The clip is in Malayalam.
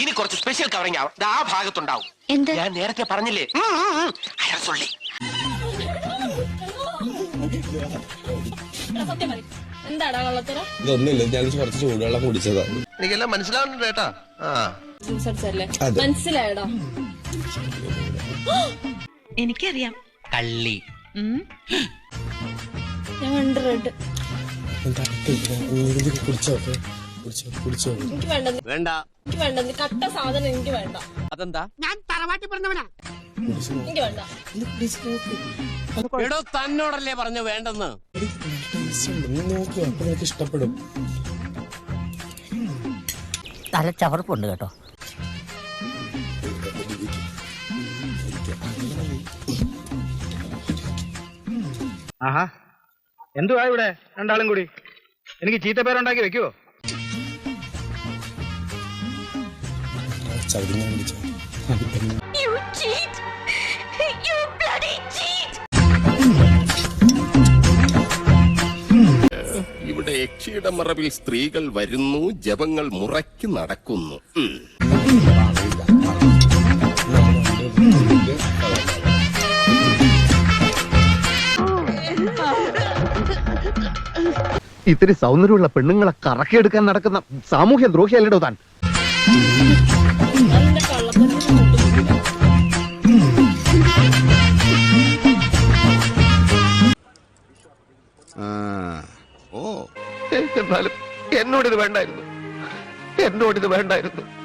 ഇനി കുറച്ച് സ്പെഷ്യൽ കവറിംഗ് ആവും. ദാ ആ ഭാഗത്തുണ്ടാവും. എന്ത്? ഞാൻ നേരത്തെ പറഞ്ഞില്ലേ? ഉം, ഉം, ഉം. അയാൾ സൊള്ളി. സത്യം പറയും എന്താടാ ഇതൊന്നുമില്ല ഞാൻ കുറച്ച് ചൂടുവെള്ളം കുടിച്ചതാ. എനിക്കെല്ലാം മനസ്സിലാവുന്നുണ്ട് കേട്ടാ ആ. അതെ. മനസ്സിലായടാ. എനിക്കറിയാം. കള്ളി. ഞാൻ കണ്ട് റെഡ് കുടിച്ചോ കുടിച്ചോ കുടിച്ചോ. വേണ്ട വേണ്ട. എനിക്ക് വേണ്ട. കട്ട സാധനം എനിക്ക് വേണ്ട. അതെന്താ? എനിക്ക് വേണ്ട. എടോ തന്നോടല്ലേ പറഞ്ഞു വേണ്ടെന്ന്? നോക്കൂ ഇഷ്ടപ്പെടും തല ചവർപ്പുണ്ട് കേട്ടോ. ആഹാ. എന്തുവാ ഇവിടെ? രണ്ടാളും കൂടി. എനിക്ക് ചീത്ത പേരുണ്ടാക്കി വെക്കുവോ? Bloody cheat! ഇവിടെ യക്ഷിയുടെ മറവിൽ സ്ത്രീകൾ വരുന്നു ജപങ്ങൾ മുറയ്ക്ക് നടക്കുന്നു. ഇത്തിരി സൗന്ദര്യമുള്ള പെണ്ണുങ്ങളെ കറക്കിയെടുക്കാൻ നടക്കുന്ന സാമൂഹ്യ ദ്രോഹിയല്ലേടോ താൻ. ഓ. എന്നാലും എന്നോടിത് വേണ്ടായിരുന്നു. ഇത് വേണ്ടായിരുന്നു.